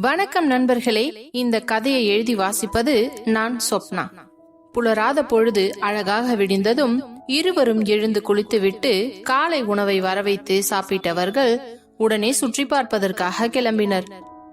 வணக்கம் நண்பர்களே இந்த கதையை எழுதி வாசிப்பது நான் சொப்னா. புலராத பொழுது அழகாக விடிந்ததும் இருவரும் எழுந்து குளித்துவிட்டு காலை உணவை வரவைத்து சாப்பிட்டவர்கள் உடனே சுற்றி பார்ப்பதற்காக கிளம்பினர்.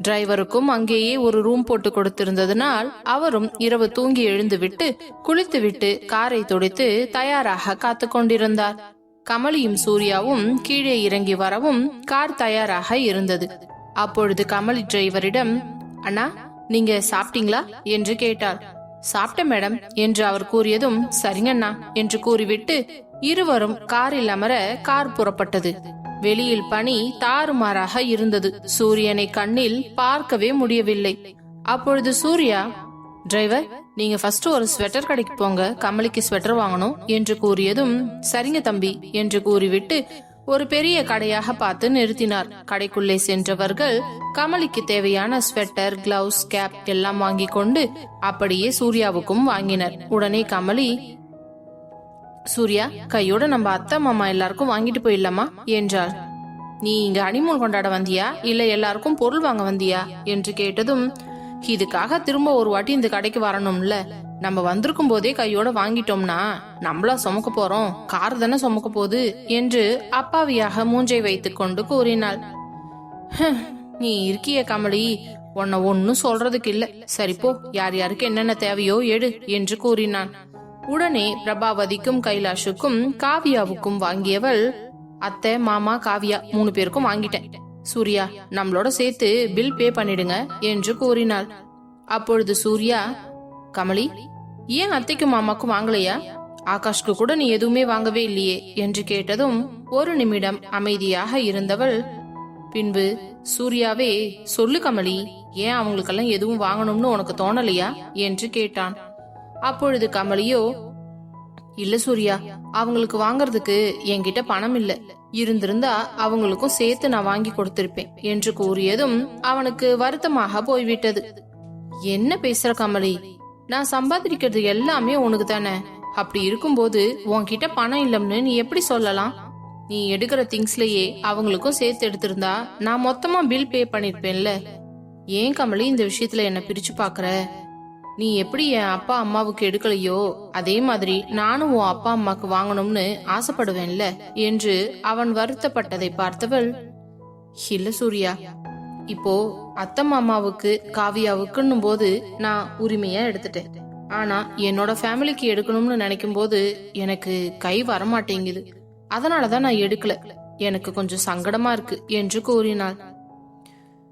டிரைவருக்கும் அங்கேயே ஒரு ரூம் போட்டு கொடுத்திருந்ததனால் அவரும் இரவு தூங்கி எழுந்துவிட்டு குளித்துவிட்டு காரை துடைத்து தயாராக காத்து கொண்டிருந்தார். கமலியும் சூர்யாவும் கீழே இறங்கி வரவும் கார் தயாராக இருந்தது. அப்பொழுது கமலி டிரைவரிடம் அண்ணா நீங்க சாப்பிட்டீங்களா? என்று கேட்டார். சாப்பிட்ட மேடம் என்று அவர் கூறியதும் சரிங்கண்ணா என்று கூறிவிட்டு இருவரும் காரில் அமர கார் புறப்பட்டது. வெளியில் பனி தாறுமாறாக இருந்தது. சூரியனை கண்ணில் பார்க்கவே முடியவில்லை. அப்பொழுது சூர்யா டிரைவர் நீங்க ஃபர்ஸ்ட் ஒரு ஸ்வெட்டர் கடைக்கு போங்க. கமலிக்கு ஸ்வெட்டர் வாங்கணும் என்று கூறியதும் சரிங்க தம்பி என்று கூறிவிட்டு ஒரு பெரிய கடையாக பார்த்து நிறுத்தினார். கடைக்குள்ளே சென்றவர்கள் கமலிக்கு தேவையான ஸ்வெட்டர் கிளவுஸ் கேப் எல்லாம் வாங்கி கொண்டு அப்படியே சூர்யாவுக்கும் வாங்கினர். உடனே கமலி சூர்யா கையோட நம்ம அத்தை மாமா எல்லாருக்கும் வாங்கிட்டு போயிடலாமா? என்றார் நீ இங்க அனிமூன் கொண்டாட வந்தியா? இல்ல எல்லாருக்கும் பொருள் வாங்க வந்தியா? என்று கேட்டதும் இதுக்காக திரும்ப ஒரு வாட்டி இந்த கடைக்கு வரணும்ல. நம்ம வந்திருக்கும் போதே கையோட வாங்கிட்டோம்னா நம்மளா சுமக்க போறோம். கார் தானே சுமக்க போகுது என்று அப்பாவியாக மூஞ்சை வைத்துக் கொண்டு கூறினாள். நீ இருக்கிய கமலி. உன்னை ஒன்னும் சொல்றதுக்கு இல்ல. சரி போ. யார் யாருக்கு என்னென்ன தேவையோ எடு என்று கூறினான். உடனே பிரபாவதிக்கும் கைலாஷுக்கும் காவியாவுக்கும் வாங்கியவள் அத்தை மாமா காவியா மூணு பேருக்கும் வாங்கிட்டேன். சூர்யா நம்மளோட சேர்த்து பில் பே பண்ணிடுங்க என்று கூறினாள். அப்பொழுது சூர்யா கமலி ஏன் அத்தைக்கும் மாமாக்கும் வாங்கலையா? ஆகாஷ்க்கு கூட நீ எதுவுமே வாங்கவே இல்லையே என்று கேட்டதும் ஒரு நிமிடம் அமைதியாக இருந்தவள் பின்பு சூர்யாவே சொல்லு கமலி ஏன் அவங்களுக்கெல்லாம் எதுவும் வாங்கணும்னு உனக்கு தோணலையா? என்று கேட்டான். அப்பொழுது கமலியோ இல்ல சூர்யா அவங்களுக்கு வாங்குறதுக்கு என்கிட்ட பணம் இல்ல. இருந்திருந்தா அவங்களுக்கும் சேர்த்து நான் வாங்கி கொடுத்திருப்பேன் என்று கூறியதும் அவனுக்கு வருத்தமாக போய்விட்டது. என்ன பேசுற கமலி? நான் சம்பாதிக்கிறது எல்லாமே உனக்கு தானே? அப்படி இருக்கும்போது உன்கிட்ட பணம் இல்லம்னு நீ எப்படி சொல்லலாம்? நீ எடுக்கிற திங்ஸ்லயே அவங்களுக்கும் சேர்த்து எடுத்திருந்தா நான் மொத்தமா பில் பே பண்ணிருப்பேன்ல. ஏன் கமலி இந்த விஷயத்துல என்ன பிரிச்சு பாக்குற? நீ எப்படி என் அப்பா அம்மாவுக்கு எடுக்கலையோ? அதே மாதிரி நானும் உன் அப்பா அம்மாக்கு வாங்கணும்னு ஆசைப்படுவேன்ல? என்று அவன் வருத்தப்பட்டதை பார்த்தவள் இல்ல சூர்யா. இப்போ அத்தை மாமாவுக்கு காவியாவுக்குன்னும் போது நான் உரிமையா எடுத்துட்டேன். ஆனா என்னோட ஃபேமிலிக்கு எடுக்கணும்னு நினைக்கும் போது எனக்கு கை வரமாட்டேங்குது. அதனாலதான் நான் எடுக்கல. எனக்கு கொஞ்சம் சங்கடமா இருக்கு என்று கூறினாள்.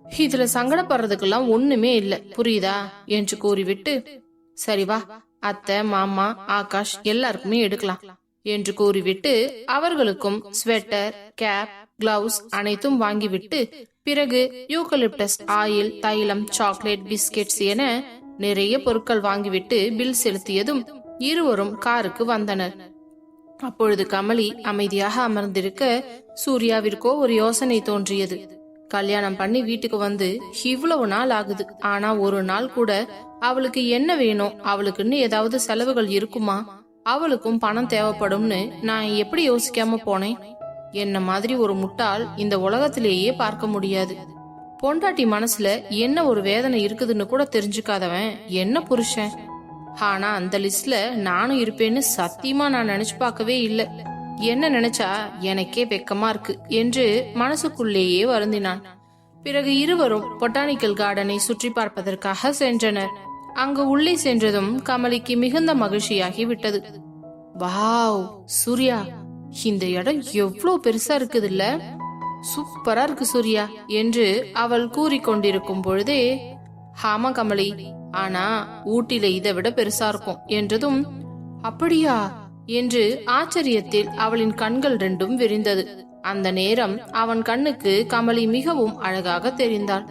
இதுல சங்கடப்படுறதுக்கெல்லாம் ஒண்ணுமே இல்ல. புரியுதா? என்று கூறிவிட்டு சரி வா அத்தை மாமா ஆகாஷ் எல்லாருக்குமே எடுக்கலாம் என்று கூறிவிட்டு அவர்களுக்கும் ஸ்வெட்டர் கேப் கிளவுஸ் அனைத்தும் வாங்கிவிட்டு பிறகு யூகலிப்டஸ் ஆயில் தைலம் சாக்லேட் பிஸ்கெட்ஸ் என நிறைய பொருட்கள் வாங்கிவிட்டு பில் செலுத்தியதும் இருவரும் காருக்கு வந்தனர். அப்பொழுது கமலி அமைதியாக அமர்ந்திருக்க சூர்யாவிற்கோ ஒரு யோசனை தோன்றியது. கல்யாணம் பண்ணி வீட்டுக்கு வந்து இவ்வளவு நாள் ஆகுது. ஆனா ஒரு நாள் கூட அவளுக்கு என்ன வேணும்? அவளுக்குன்னு ஏதாவது செலவுகள் இருக்குமா? அவளுக்கும் பணம் தேவைப்படும்னு நான் எப்படி யோசிக்காம போனேன்? என்ன மாதிரி ஒரு முட்டாள் இந்த உலகத்திலேயே பார்க்க முடியாது. பொண்டாட்டி மனசுல என்ன ஒரு வேதனை இருக்குதுன்னு கூட தெரிஞ்சுக்காதவன் என்ன புருஷன்? ஆனா அந்த லிஸ்ட்ல நானும் இருப்பேன்னு சத்தியமா நான் நினைச்சு பார்க்கவே இல்லை. என்ன நினைச்சா எனக்கே வெக்கமா இருக்கு என்று மனசுக்குள்ளேயே வருந்தினான். பிறகு இருவரும் பொட்டானிக்கல் கார்டனை சுற்றி பார்ப்பதற்காக சென்றனர். அங்கு உள்ளே சென்றதும் கமலிக்கு மிகுந்த மகிழ்ச்சியாகி விட்டது. வாவ் சூர்யா இந்த இடம் எவ்வளவு பெருசா இருக்குதுல்ல? சூப்பரா இருக்கு சூர்யா என்று அவள் கூறிக்கொண்டிருக்கும் பொழுதே ஹாமா கமலி ஆனா ஊட்டில இதை விட பெருசா இருக்கும் என்றதும் அப்படியா? என்று ஆச்சரியத்தில் அவளின் கண்கள் ரெண்டும் விரிந்தது. அந்த நேரம் அவன் கண்ணுக்கு கமலி மிகவும் அழகாக தெரிந்தாள்.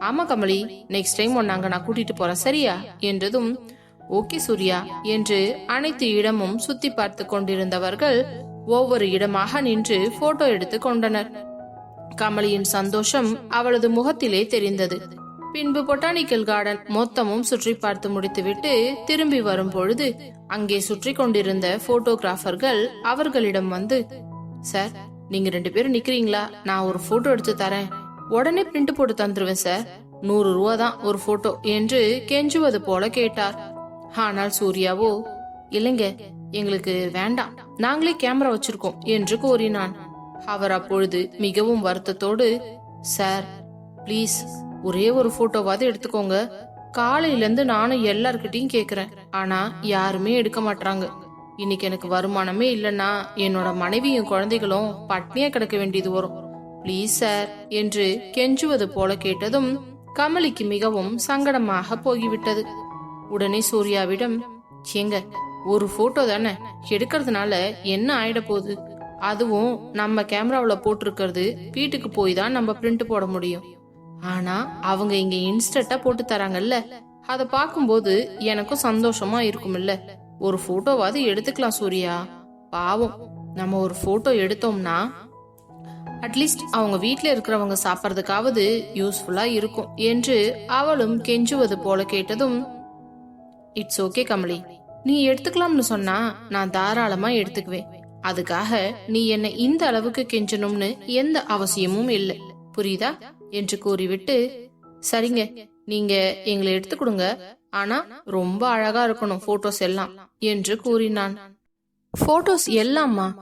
ஆமா கமலி நெக்ஸ்ட் டைம் உன்னாங்க நான் கூட்டிட்டு போறேன் சரியா? என்றதும் ஓகே சூர்யா என்று அனைத்து இடமும் சுத்தி பார்த்து கொண்டிருந்தவர்கள் ஒவ்வொரு இடமாக நின்று போட்டோ எடுத்து கொண்டனர். கமலியின் சந்தோஷம் அவளது முகத்திலே தெரிந்தது. பின்பு பொட்டானிக்கல் கார்டன் மொத்தமும் சுற்றி பார்த்து முடித்துவிட்டு திரும்பி வரும் பொழுது அங்கே சுற்றி கொண்டிருந்த போட்டோகிராஃபர்கள் அவர்களிடம் வந்து சார் நீங்க ரெண்டு பேரும் நிக்கிறீங்களா? நான் ஒரு போட்டோ எடுத்து தரேன். உடனே பிரிண்ட் போட்டு தந்துருவேன் சார். நூறு ரூபா தான் ஒரு போட்டோ என்று கெஞ்சுவது போல கேட்டார். ஆனால் சூர்யாவோ இல்லைங்க எங்களுக்கு வேண்டாம். நாங்களே கேமரா வச்சிருக்கோம் என்று கூறினான். அவர் அப்பொழுது மிகவும் வருத்தத்தோடு சார் ப்ளீஸ் ஒரே ஒரு போட்டோவாவது எடுத்துக்கோங்க. காலையில இருந்து நானும் எல்லார்கிட்டயும் கேக்குறேன். ஆனா யாருமே எடுக்க மாட்டாங்க இன்னைக்கு எனக்கு வருமானமே இல்லைன்னா என்னோட மனைவியும் குழந்தைகளும் பட்னியா கிடக்க வேண்டியது வரும். ப்ளீஸ் சார் என்று கெஞ்சுவது போல கேட்டதும் கமலிக்கு மிகவும் சங்கடமாக போகிவிட்டது. உடனே சூர்யாவிடம் எங்க ஒரு போட்டோ தானே? எடுக்கிறதுனால என்ன ஆயிட போகுது? அதுவும் நம்ம கேமராவில் போட்டிருக்கிறது வீட்டுக்கு போய் தான் நம்ம பிரிண்ட் போட முடியும். ஆனா அவங்க இங்க இன்ஸ்டன்டா போட்டு தராங்கல்ல. அத பாக்கும்போது எனக்கும் சந்தோஷமா இருக்கும்ல ஒரு போட்டோவாவது எடுத்துக்கலாம் சூர்யா. பாவம் நம்ம ஒரு போட்டோ எடுத்தோம்னா அட்லீஸ்ட் அவங்க வீட்டில் இருக்கிறவங்க சாப்பிட்றதுக்காவது யூஸ்ஃபுல்லா இருக்கும் என்று அவளும் கெஞ்சுவது போல கேட்டதும் இட்ஸ் ஓகே கமலி. நீ எடுத்துக்கலாம்னு சொன்னா நான் தாராளமா எடுத்துக்குவேன். அதுக்காக நீ என்ன இந்த அளவுக்கு கெஞ்சணும்னு எந்த அவசியமும் இல்லை. புரியுதா? என்று கூறிவிட்டு சரிங்க நீங்க எங்களை எடுத்து கொடுங்க ஆனா ரொம்ப அழகா இருக்கணும் போட்டோஸ் எல்லாம் என்று கூறினான். போட்டோஸ் எல்லாமா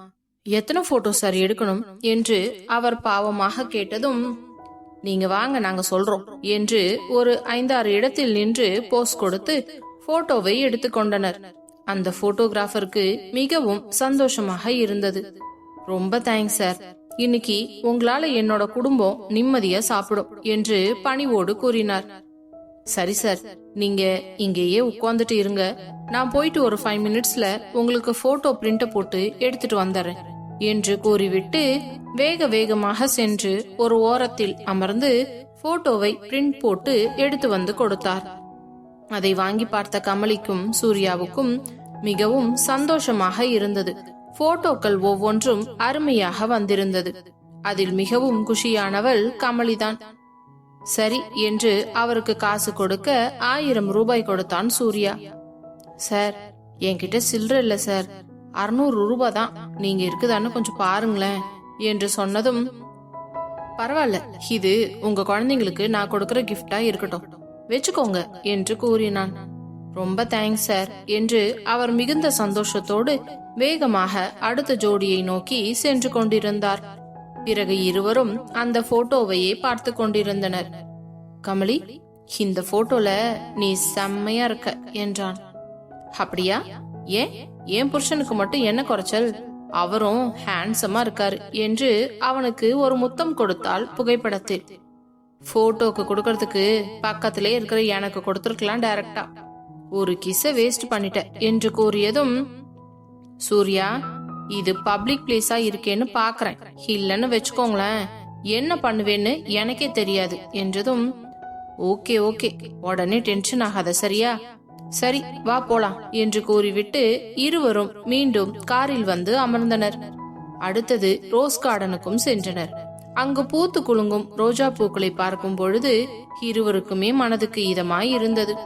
எத்தனை போட்டோஸ் சார் எடுக்கணும்? என்று அவர் பாவமாக கேட்டதும் நீங்க வாங்க நாங்க சொல்றோம் என்று ஒரு ஐந்தாறு இடத்தில் நின்று போஸ் கொடுத்து போட்டோவை எடுத்துக்கொண்டனர் அந்த போட்டோகிராஃபருக்கு மிகவும் சந்தோஷமாக இருந்தது. ரொம்ப தேங்க்ஸ் சார். இன்னைக்கு உங்களால என்னோட குடும்பம் நிம்மதியா சாப்பிடும் என்று பணிவோடு கூறினார். சரி சார் நீங்க இங்கேயே உட்கார்ந்துட்டு இருங்க. நான் போயிட்டு ஒரு ஃபைவ் மினிட்ஸ்ல உங்களுக்கு போட்டோ பிரிண்ட போட்டு எடுத்துட்டு வந்துடுறேன் என்று கூறிவிட்டு வேக வேகமாக சென்று ஒரு ஓரத்தில் அமர்ந்து போட்டோவை பிரிண்ட் போட்டு எடுத்து வந்து கொடுத்தார். அதை வாங்கி பார்த்த கமலிக்கும் சூர்யாவுக்கும் மிகவும் சந்தோஷமாக இருந்தது. போட்டோக்கள் ஒவ்வொன்றும் அருமையாக வந்திருந்தது. அதில் மிகவும் குஷியானவள் கமலிதான். சரி என்று அவருக்கு காசு கொடுக்க ஆயிரம் ரூபாய் கொடுத்தான் சூர்யா. சார் என்கிட்ட சில்லற இல்ல சார். அறுநூறு ரூபாய் தான். நீங்க இருக்குதான்னு கொஞ்சம் பாருங்களேன் என்று சொன்னதும் பரவாயில்ல இது உங்க குழந்தைங்களுக்கு நான் கொடுக்கற கிஃப்டா இருக்கட்டும். வச்சுக்கோங்க என்று கூறினான். ரொம்ப தேங்க்ஸ் சார் என்று அவர் மிகுந்த சந்தோஷத்தோடு வேகமாக அடுத்த ஜோடியை நோக்கி சென்று கொண்டிருந்தார். பிறகு இருவரும் அந்த போட்டோவையே பார்த்து கொண்டிருந்தனர். கமலி இந்த போட்டோல நீ செம்மையா இருக்க என்றான். அப்படியா? ஏன்? என் புருஷனுக்கு மட்டும் என்ன குறைச்சல்? அவரும் ஹேண்ட்ஸமா இருக்காரு என்று அவனுக்கு ஒரு முத்தம் கொடுத்தால் புகைப்படத்தில். போட்டோக்கு கொடுக்கறதுக்கு பக்கத்திலே இருக்கிற எனக்கு கொடுத்துருக்கலாம் டைரக்டா ஒரு கிச வேஸ்ட் பண்ணிட்ட என்று கூறியதும் சூர்யா இது பப்ளிக் பிளேஸா இருக்கேன்னு பாக்குறேன். இல்லன்னு வச்சுக்கோங்களேன். என்ன பண்ணுவேன்னு எனக்கே தெரியாது. என்றதும் ஓகே ஓகே. உடனே டென்ஷன் ஆகாத சரியா? சரி வா போலாம். என்று கூறிவிட்டு இருவரும் மீண்டும் காரில் வந்து அமர்ந்தனர். அடுத்தது ரோஸ் கார்டனுக்கும் சென்றனர். அங்கு பூத்து குலுங்கும் ரோஜா பூக்களை பார்க்கும் பொழுது இருவருக்குமே மனதுக்கு இதமாய் இருந்தது.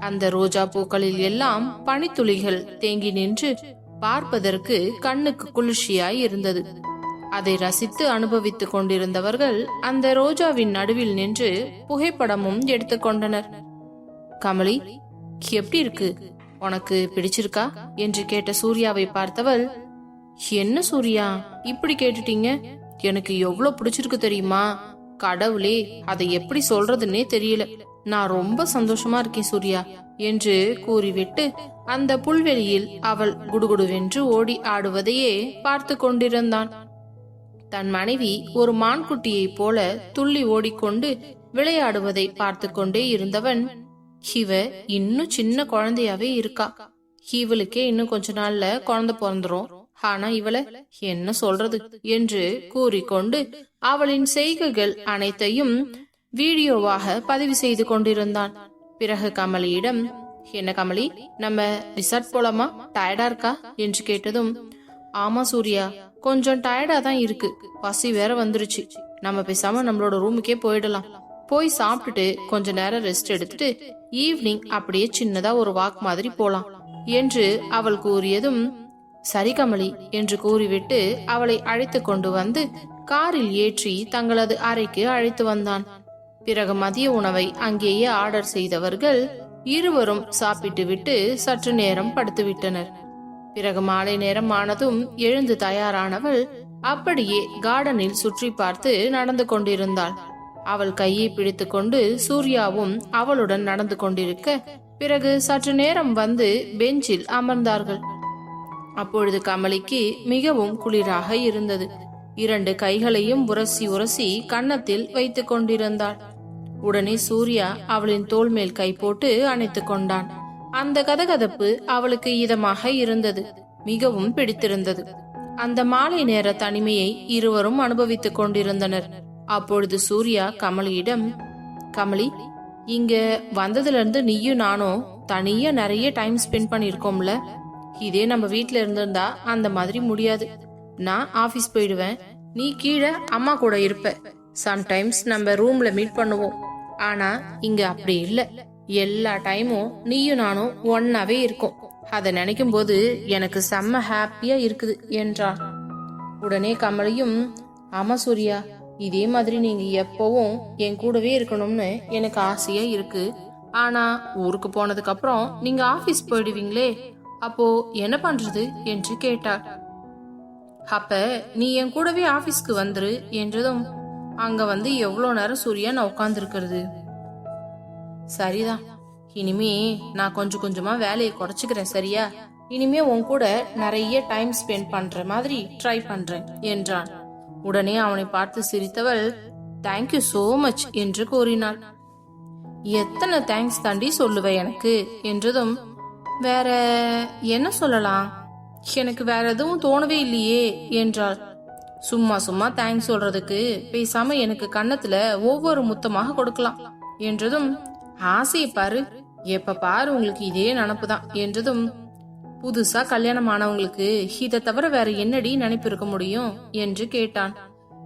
அந்த ரோஜா பூக்களில் எல்லாம் பனித்துளிகள் தேங்கி நின்று பார்ப்பதற்கு கண்ணுக்கு குளிர்ச்சியாய் இருந்தது. அதை ரசித்து அனுபவித்துக் கொண்டிருந்தவர்கள் அந்த ரோஜாவின் நடுவில் நின்று புகைப்படமும் எடுத்துக்கொண்டனர் கமலி எப்படி இருக்கு? உனக்கு பிடிச்சிருக்கா? என்று கேட்ட சூர்யாவை பார்த்தவள் என்ன சூர்யா? இப்படி கேட்டுட்டீங்க? எனக்கு எவ்வளவு பிடிச்சிருக்கு தெரியுமா? கடவுளே அதை எப்படி சொல்றதுன்னே தெரியல. நான் ரொம்ப சந்தோஷமா இருக்கேன் சூர்யா என்று கூறிவிட்டு அந்த புல்வெளியில் அவள் குடுகுடுவென்று ஓடி ஆடுவதையே பார்த்து கொண்டிருந்தான். தன் மனைவி ஒரு மான்குட்டியைப் போல துள்ளி ஓடிக்கொண்டு விளையாடுவதை பார்த்து கொண்டே இருந்தவன் இவ இன்னும் சின்ன குழந்தையாவே இருக்கா. இவளுக்கே இன்னும் கொஞ்ச நாள்ல குழந்தை பிறந்துரும். ஆனா இவள என்ன சொல்றது என்று கூறிக்கொண்டு அவளின் செய்கைகள் அனைத்தையும் வீடியோவாக பதிவு செய்து கொண்டிருந்தான். பிறகு கமலியிடம் என்ன கமலி நம்ம ரிசார்ட் போலாமா? டயர்டா இருக்கா? என்று கேட்டதும் ஆமா சூர்யா கொஞ்சம் டயர்டா தான் இருக்கு. பசி வேற வந்துருச்சு. நம்ம பேசாம நம்மளோட ரூமுக்கே போயிடலாம். போய் சாப்பிட்டுட்டு கொஞ்ச நேரம் ரெஸ்ட் எடுத்துட்டு ஈவினிங் அப்படியே சின்னதா ஒரு வாக் மாதிரி போலாம். என்று அவள் கூறியதும் சரி கமலி என்று கூறிவிட்டு அவளை அழைத்து கொண்டு வந்து காரில் ஏற்றி தங்களது அறைக்கு அழைத்து வந்தான். பிறகு மதிய உணவை அங்கேயே ஆர்டர் செய்தவர்கள் இருவரும் சாப்பிட்டுவிட்டு சற்று நேரம் படுத்துவிட்டனர். பிறகு மாலை நேரம் ஆனதும் எழுந்து தயாரானவள் அப்படியே கார்டனில் சுற்றி பார்த்து நடந்து கொண்டிருந்தாள். அவள் கையை பிடித்துக்கொண்டு சூர்யாவும் அவளுடன் நடந்து கொண்டிருக்க பிறகு சற்று நேரம் வந்து பெஞ்சில் அமர்ந்தார்கள். அப்பொழுது கமலிக்கு மிகவும் குளிராக இருந்தது. இரண்டு கைகளையும் உரசி உரசி கன்னத்தில் வைத்துக் கொண்டிருந்தாள். உடனே சூர்யா அவளின் தோல் மேல் கை போட்டு அணைத்துக் கொண்டான். அந்த கதகதப்பு அவளுக்கு இதமாக இருந்தது. மிகவும் பிடித்திருந்தது. அந்த மாலை நேர தனிமையை இருவரும் அனுபவித்துக் கொண்டிருந்தனர். அப்பொழுது சூர்யா கமலியிடம் கமலி இங்க வந்ததுல இருந்து நீயும் நானும் தனியா நிறைய டைம் ஸ்பெண்ட் பண்ணிருக்கோம்ல இதே நம்ம வீட்ல இருந்திருந்தா அந்த மாதிரி முடியாது. நான் ஆபீஸ் போயிடுவேன். நீ கீழே அம்மா கூட இருப்ப. சம்டைம்ஸ் நம்ம ரூம்ல மீட் பண்ணுவோம். ஆனா இங்க அப்படி இல்ல. எல்லா டைமும் நீயும் நானும் ஒன்னாவே இருக்கோம். அதை நினைக்கும் போது எனக்கு செம்ம ஹாப்பியா இருக்குது என்றான் உடனே கமலையும் ஆமா சூர்யா இதே மாதிரி நீங்க எப்பவும் என் கூடவே இருக்கணும்னு எனக்கு ஆசையா இருக்கு. ஆனா ஊருக்கு போனதுக்கு அப்புறம் நீங்க ஆபீஸ் போயிடுவீங்களே அப்போ என்ன பண்றது என்று கேட்டார். அப்ப நீ என் கூடவே ஆபீஸ்க்கு வந்துரு என்றதும் அங்க வந்து எவ்வளவு நேரம் சூர்யா நான் உட்காந்துருக்கிறது சரிதான் இனிமே நான் கொஞ்சம் கொஞ்சமா வேலையை குறைச்சுக்கிறேன் சரியா? இனிமே உன் கூட நிறைய டைம் ஸ்பெண்ட் பண்ற மாதிரி ட்ரை பண்றேன் என்றான். உடனே அவனை பார்த்து சிரித்தவள் தேங்க்யூ சோ மச் என்று கூறினாள். எத்தனை தேங்க்ஸ் தாண்டி சொல்லுவ எனக்கு? என்றதும் வேற என்ன சொல்லலாம்? எனக்கு வேற எதுவும் தோணவே இல்லையே என்றாள். சும்மா சும்மா தேங்க்ஸ் சொல்றதுக்கு பேசாம எனக்கு கன்னத்துல ஒவ்வொரு முத்தமாக கொடுக்கலாம் என்றதும் ஆசையை பாரு எப்ப பாரு உங்களுக்கு இதே நினப்பு தான் என்றதும் புதுசா கல்யாணம் ஆனவங்களுக்கு இதை தவிர வேற என்னடி நினைப்பு இருக்க முடியும்? என்று கேட்டான்.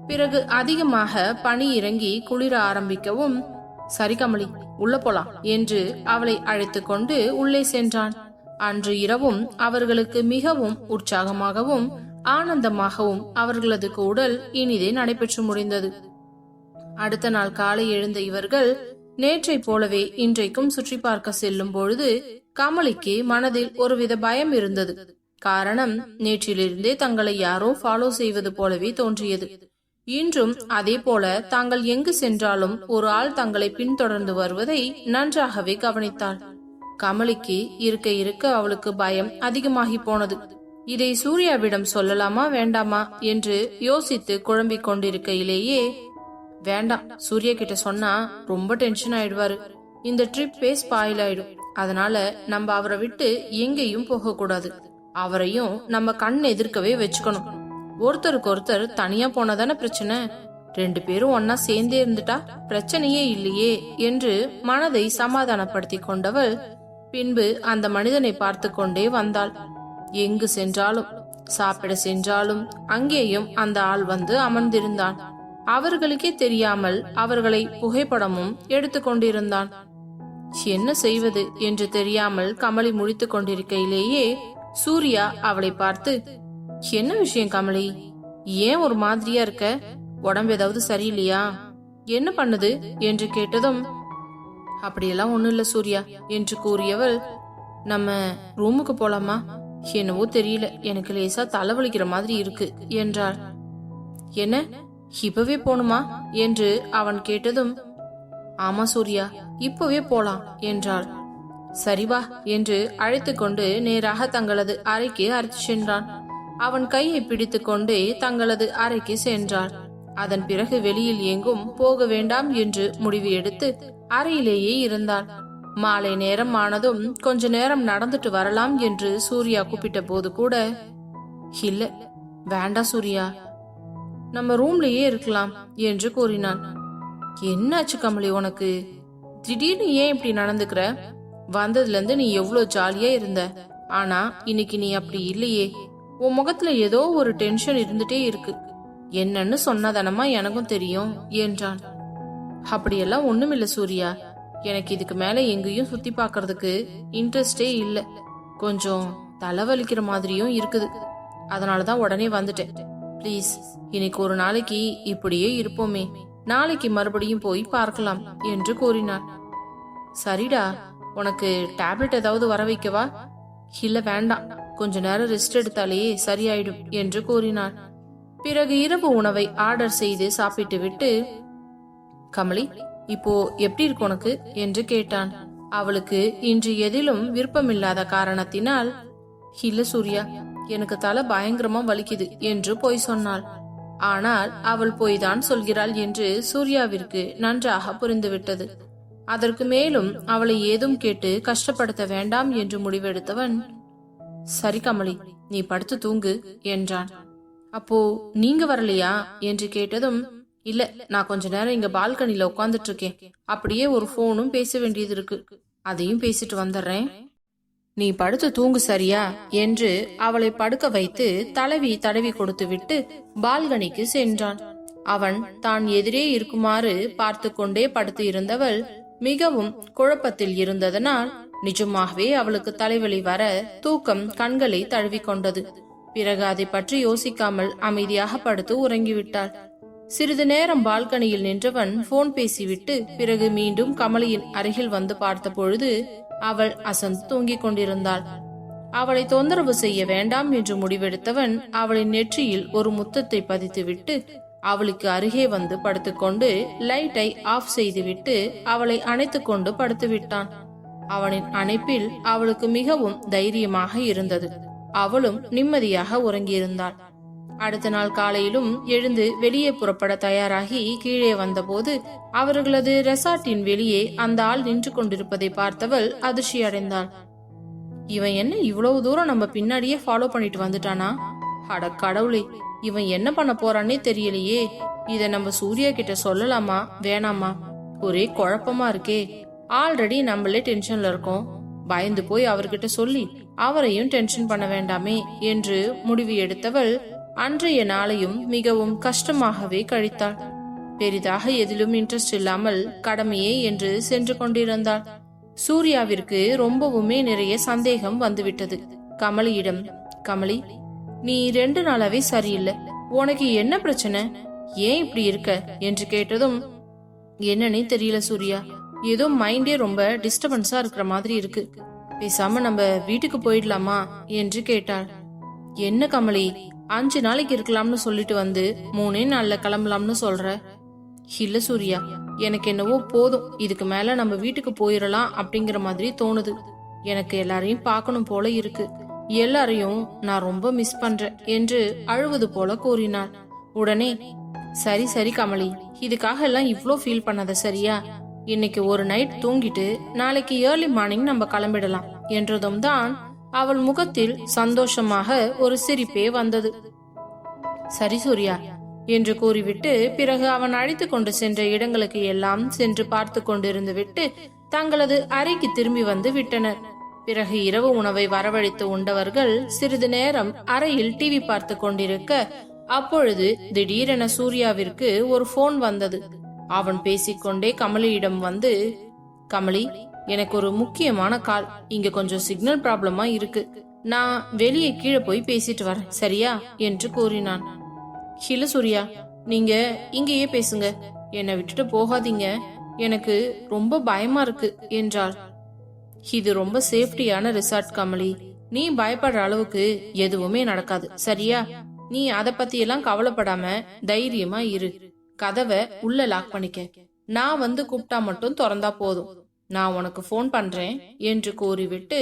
பிறகு அதிகமாக பனி இறங்கி குளிர ஆரம்பிக்கவும் சரி கமலி உள்ள போலாம் என்று அவளை அழைத்து கொண்டு உள்ளே சென்றான். அன்று இரவும் அவர்களுக்கு மிகவும் உற்சாகமாகவும் ஆனந்தமாகவும் அவர்களது கூடல் இனிதே நடைபெற்று முடிந்தது. அடுத்த நாள் காலை எழுந்த இவர்கள் நேற்றை போலவே இன்றைக்கும் சுற்றி பார்க்க செல்லும் பொழுது கமலிக்கு மனதில் ஒருவித பயம் இருந்தது. காரணம் நேற்றிலிருந்தே தங்களை யாரோ ஃபாலோ செய்வது போலவே தோன்றியது. இன்றும் அதே போல தாங்கள் எங்கு சென்றாலும் ஒரு ஆள் தங்களை பின்தொடர்ந்து வருவதை நன்றாகவே கவனித்தாள். கமலிக்கு இருக்க இருக்க அவளுக்கு பயம் அதிகமாகி போனது. இதை சூர்யாவிடம் சொல்லலாமா வேண்டாமா என்று யோசித்து குழம்பிக் கொண்டிருக்கையிலேயே வேண்டாம் சூர்யா கிட்ட சொன்னா ரொம்ப டென்ஷன் ஆயிடுவாரு. இந்த ட்ரிப்பே ஸ்பாயில் ஆயிடும் அதனால நம்ம அவரை விட்டு எங்கேயும் போக கூடாது அவரையும் நம்ம கண் எதிர்க்கவே வச்சுக்கணும். ஒருத்தருக்கு ஒருத்தர் தனியா போனதானே பிரச்சனை? ரெண்டு பேரும் ஒன்னா சேர்ந்தே இருந்துட்டா பிரச்சனையே இல்லையே என்று மனதை சமாதானப்படுத்தி கொண்டவள் பின்பு அந்த மனிதனை பார்த்து கொண்டே வந்தாள். எங்கு சென்றாலும் சாப்பிட சென்றாலும் அங்கேயும் அந்த ஆள் வந்து அமர்ந்திருந்தான். அவர்களுக்கே தெரியாமல் அவர்களை புகைப்படமும் எடுத்துக்கொண்டிருந்தான் என்ன செய்வது? என்று தெரியாமல் கமலி முடித்துக் கொண்டிருக்கையிலேயே சூர்யா அவளை பார்த்து என்ன விஷயம் கமலி? ஏன் ஒரு மாதிரியா இருக்க? உடம்பு ஏதாவது சரியில்லையா? என்ன பண்ணுது? என்று கேட்டதும் அப்படியெல்லாம் ஒண்ணும் இல்ல சூர்யா என்று கூறியவள் நம்ம ரூமுக்கு போலாமா? என்னவோ தெரியல. எனக்கு லேசா தலைவலிக்கிற மாதிரி இருக்கு என்றாள். என்ன? இப்பவே போணுமா? என்று அவன் கேட்டதும் ஆமா சூர்யா இப்பவே போலாம் என்றாள். சரி வா என்று அழைத்து கொண்டு நேராக தங்களது அறைக்கு அழைத்து சென்றான். அவன் கையை பிடித்துக்கொண்டே தங்களது அறைக்கு சென்றாள் அதன் பிறகு வெளியில் எங்கும் போக வேண்டாம் என்று முடிவு எடுத்து அறையிலேயே இருந்தாள் மாலை நேரம் ஆனதும் கொஞ்ச நேரம் நடந்துட்டு வரலாம் என்று சூர்யா கூப்பிட்ட போது கூட இல்ல வேண்டாம் சூர்யா நம்ம ரூம்லயே இருக்கலாம் என்று கூறினான். என்னாச்சு கமலி உனக்கு? திடீர்னு ஏன் இப்படி நடந்துக்கிற? வந்ததுல இருந்து நீ எவ்வளவு ஜாலியா இருந்த. ஆனா இன்னைக்கு நீ அப்படி இல்லையே. உன் முகத்துல ஏதோ ஒரு டென்ஷன் இருந்துட்டே இருக்கு. என்னன்னு சொன்னதனமா எனக்கும் தெரியும் என்றான். அப்படியெல்லாம் ஒண்ணுமில்ல சூர்யா. எனக்கு இதுக்கு மேல எங்கேயும் சுத்தி பாக்குறதுக்கு இன்ட்ரெஸ்டே இல்ல. கொஞ்சம் தலைவலிக்கிற மாதிரியும் இருக்குது. அதனாலதான் உடனே வந்துட்டேன். ப்ளீஸ் இன்னைக்கு ஒரு நாளைக்கு இப்படியே இருப்போமே. நாளைக்கு மறுபடியும் போய் பார்க்கலாம் என்று கூறினான். சரிடா உனக்கு டேப்லெட் ஏதாவது வர வைக்கவா? இல்ல வேண்டாம். கொஞ்ச நேரம் ரெஸ்ட் எடுத்தாலே சரியாயிடும் என்று கூறினான். பிறகு இரவு உணவை ஆர்டர் செய்து சாப்பிட்டு விட்டு கமலி இப்போ எப்படி இருக்கு உனக்கு? என்று கேட்டான். அவளுக்கு இன்று எதிலும் விருப்பமில்லாத காரணத்தினால் இல்ல சூர்யா எனக்கு தலை பயங்கரமா வலிக்குது என்று போய் சொன்னாள். ஆனால் அவள் போய்தான் சொல்கிறாள் என்று சூர்யாவிற்கு நன்றாக புரிந்துவிட்டது. அதற்கு மேலும் அவளை ஏதும் கேட்டு கஷ்டப்படுத்த வேண்டாம் என்று முடிவெடுத்தவன் சரி கமலி நீ படுத்து தூங்கு என்றான். அப்போ நீங்க வரலையா? என்று கேட்டதும் இல்ல நான் கொஞ்ச நேரம் இங்க பால்கனில உட்கார்ந்துட்டு இருக்கேன் அப்படியே ஒரு போனும் பேச வேண்டியது இருக்கு. அதையும் பேசிட்டு வந்துடுறேன். நீ படுத்து தூங்கு சரியா? என்று அவளை படுக்க வைத்து தலைவி தடவி கொடுத்து விட்டு பால்கனிக்கு சென்றான். அவன் தான் எதிரே இருக்குமாறு பார்த்து கொண்டே படுத்து இருந்தவள் மிகவும் குழப்பத்தில் இருந்ததனால் நிஜமாகவே அவளுக்கு தலைவலி வர தூக்கம் கண்களை தழுவிக் கொண்டது பிறகு அதை பற்றி யோசிக்காமல் அமைதியாக படுத்து உறங்கிவிட்டாள். சிறிது நேரம் பால்கனியில் நின்றவன் போன் பேசிவிட்டு பிறகு மீண்டும் கமலியின் அருகில் வந்து பார்த்த பொழுது அவள் அசந்து தூங்கிக் கொண்டிருந்தாள். அவளை தொந்தரவு செய்ய வேண்டாம் என்று முடிவெடுத்தவன் அவளின் நெற்றியில் ஒரு முத்தத்தை பதித்துவிட்டு அவளுக்கு அருகே வந்து படுத்துக்கொண்டு லைட்டை ஆஃப் செய்துவிட்டு அவளை அணைத்துக்கொண்டு படுத்துவிட்டான். அவனின் அணைப்பில் அவளுக்கு மிகவும் தைரியமாக இருந்தது. அவளும் நிம்மதியாக உறங்கியிருந்தாள். அடுத்த நாள் காலையிலும் எழுந்து வெளியே புறப்பட தயாராகி கீழே வந்தபோது அவர்களது ரெசார்ட்டின் வெளியே அந்த ஆள் நின்று கொண்டிருப்பதை பார்த்தவள் அதிர்ச்சி அடைந்தாள். இவன் என்ன இவ்வளவு தூரம் நம்ம பின்னாடியே ஃபாலோ பண்ணிட்டு வந்துட்டானா? அட கடவுளே இவன் என்ன பண்ண போறானே தெரியலையே. இத நம்ம சூர்யா கிட்ட சொல்லலாமா? வேணாமா? ஒரே குழப்பமா இருக்கே. ஆல்ரெடி நம்மளே டென்ஷன்ல இருக்கோம். பயந்து போய் அவர்கிட்ட சொல்லி அவரையும் டென்ஷன் பண்ண வேண்டாமே என்று முடிவு எடுத்தவள் அன்றைய நாளையும் மிகவும் கஷ்டமாகவே கழித்தாள். பெரிதாக எதிலும் இன்ட்ரெஸ்ட் இல்லாமல் கடமையே என்று சென்று கொண்டிருந்தாள். சூர்யாவிற்கு ரொம்பவுமே நிறைய சந்தேகம் வந்துவிட்டது. கமலியிடம் கமலி நீ ரெண்டு நாளாவே சரியில்லை. உனக்கு என்ன பிரச்சனை? ஏன் இப்படி இருக்க? என்று கேட்டதும் என்னன்னே தெரியல சூர்யா. ஏதோ மைண்டே ரொம்ப டிஸ்டர்பன்ஸா இருக்கிற மாதிரி இருக்கு. பேசாம நம்ம வீட்டுக்கு போயிடலாமா என்று கேட்டாள். என்ன கமலி அஞ்சு நாளைக்கு இருக்கலாம்னு சொல்லிட்டு வந்து மூணே நாள்ல கிளம்பலாம்னு சொல்ற? இல்ல சூர்யா எனக்கு என்னவோ போதும். இதுக்கு மேல நம்ம வீட்டுக்கு போயிடலாம் அப்படிங்கிற மாதிரி தோணுது. எனக்கு எல்லாரையும் பார்க்கணும் போல இருக்கு. எல்லாரையும் நான் ரொம்ப மிஸ் பண்றேன் என்று அழுவது போல கூறினாள். உடனே சரி சரி கமலி இதுக்காக எல்லாம் இவ்ளோ ஃபீல் பண்ணாத சரியா? இன்னைக்கு ஒரு நைட் தூங்கிட்டு நாளைக்கு ஏர்லி மார்னிங் நம்ம கிளம்பிடலாம் என்றதும் தான் அவள் முகத்தில் சந்தோஷமாக ஒரு சிரிப்பே வந்தது. சரி சூர்யா என்று கூறிவிட்டு பிறகு அவன் அழைத்து கொண்டு சென்ற இடங்களுக்கு எல்லாம் சென்று பார்த்து கொண்டிருந்து விட்டு தங்களது அறைக்கு திரும்பி வந்து விட்டனர். பிறகு இரவு உணவை வரவழைத்து உண்டவர்கள் சிறிது நேரம் அறையில் டிவி பார்த்து கொண்டிருக்க அப்பொழுது திடீரென சூர்யாவிற்கு ஒரு போன் வந்தது. அவன் பேசிக்கொண்டே கமலியிடம் வந்து கமலி எனக்கு ஒரு முக்கியமான கால். இங்க கொஞ்சம் சிக்னல் ப்ராப்ளமா இருக்கு. நான் வெளியே கீழே போய் பேசிட்டு வரேன். சரியா? என்று கூறினான். இல்ல சூர்யா நீங்க இங்கேயே பேசுங்க. என்னை விட்டுட்டு போகாதீங்க. எனக்கு ரொம்ப பயமா இருக்கு என்றாள். இது ரொம்ப சேஃப்டியான ரிசார்ட் கமலி. நீ பயப்படுற அளவுக்கு எதுவுமே நடக்காது. சரியா? நீ அத பத்தி எல்லாம் கவலைப்படாம தைரியமா இரு. கதவை உள்ள லாக் பண்ணிக்க. நான் வந்து கூப்பிட்டா மட்டும் திறந்தா போதும். நான் உனக்கு ஃபோன் பண்றேன் என்று கூறிவிட்டு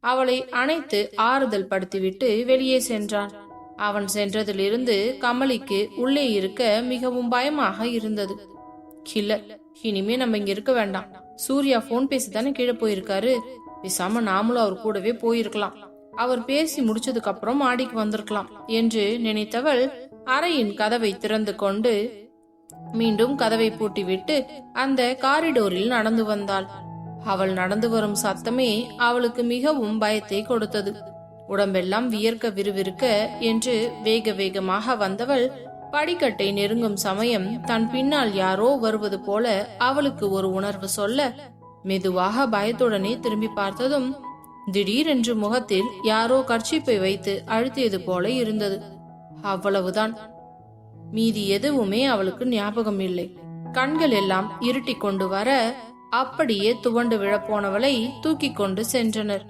அவளை அணைத்து ஆறுதல் படுத்திவிட்டு வெளியே சென்றான். அவன் சென்றதிலிருந்து கமலிக்கு உள்ளே இருக்க மிகவும் பயமாக இருந்தது. இல்ல இனிமே நம்ம இங்க இருக்க வேண்டாம். சூர்யா போன் பேசி தானே கீழே போயிருக்காரு. பேசாம நாமளும் அவர் கூடவே போயிருக்கலாம். அவர் பேசி முடிச்சதுக்கு அப்புறம் மாடிக்கு வந்திருக்கலாம் என்று நினைத்தவள் அறையின் கதவை திறந்து கொண்டு மீண்டும் கதவை பூட்டிவிட்டு அந்த காரிடோரில் நடந்து வந்தாள். அவள் நடந்து வரும் சத்தமே அவளுக்கு மிகவும் பயத்தை கொடுத்தது. உடம்பெல்லாம் வியர்க்க விறுவிறுக்க என்று வேக வேகமாக வந்தவள் படிக்கட்டை நெருங்கும் சமயம் தன் பின்னால் யாரோ வருவது போல அவளுக்கு ஒரு உணர்வு சொல்ல மெதுவாக பயத்துடனே திரும்பி பார்த்ததும் திடீரென்று முகத்தில் யாரோ கர்ச்சிப்பை வைத்து அழுத்தியது போல இருந்தது. அவ்வளவுதான். மீதி எதுவுமே அவளுக்கு ஞாபகம் இல்லை கண்கள் எல்லாம் இருட்டி கொண்டு வர அப்படியே துவண்டு விழப்போனவளை தூக்கி கொண்டு சென்றனர்.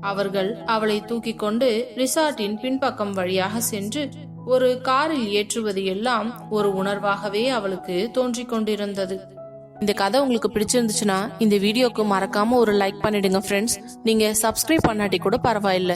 அவர்கள் அவளை தூக்கி கொண்டு ரிசார்ட்டின் பின்பக்கம் வழியாக சென்று ஒரு காரில் ஏற்றுவது எல்லாம் ஒரு உணர்வாகவே அவளுக்கு தோன்றிக் கொண்டிருந்தது. இந்த கதை உங்களுக்கு பிடிச்சிருந்துச்சுன்னா இந்த வீடியோக்கு மறக்காம ஒரு லைக் பண்ணிடுங்க ஃப்ரெண்ட்ஸ் நீங்க சப்ஸ்கிரைப் பண்ணாட்டி கூட பரவாயில்ல.